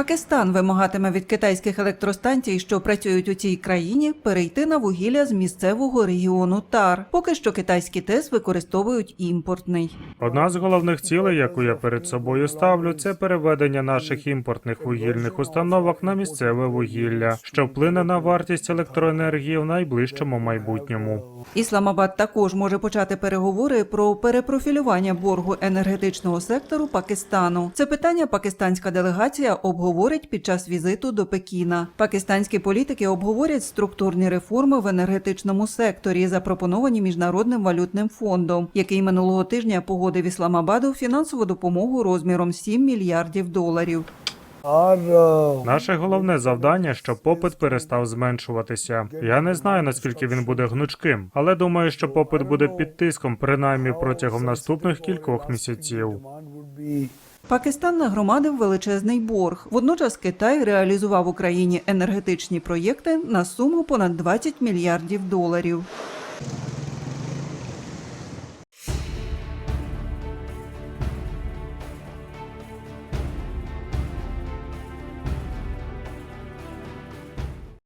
Пакистан вимагатиме від китайських електростанцій, що працюють у цій країні, перейти на вугілля з місцевого регіону ТАР. Поки що китайські ТЕС використовують імпортний. Одна з головних цілей, яку я перед собою ставлю, це переведення наших імпортних вугільних установок на місцеве вугілля, що вплине на вартість електроенергії в найближчому майбутньому. Ісламабад також може почати переговори про перепрофілювання боргу енергетичного сектору Пакистану. Це питання пакистанська делегація обговорить під час візиту до Пекіна. Пакистанські політики обговорять структурні реформи в енергетичному секторі, запропоновані міжнародним валютним фондом, який минулого тижня погодив Ісламабаду фінансову допомогу розміром 7 мільярдів доларів. Наше головне завдання, щоб попит перестав зменшуватися. Я не знаю наскільки він буде гнучким, але думаю, що попит буде під тиском, принаймні протягом наступних кількох місяців. Пакистан нагромадив величезний борг. Водночас Китай реалізував в Україні енергетичні проєкти на суму понад 20 мільярдів доларів.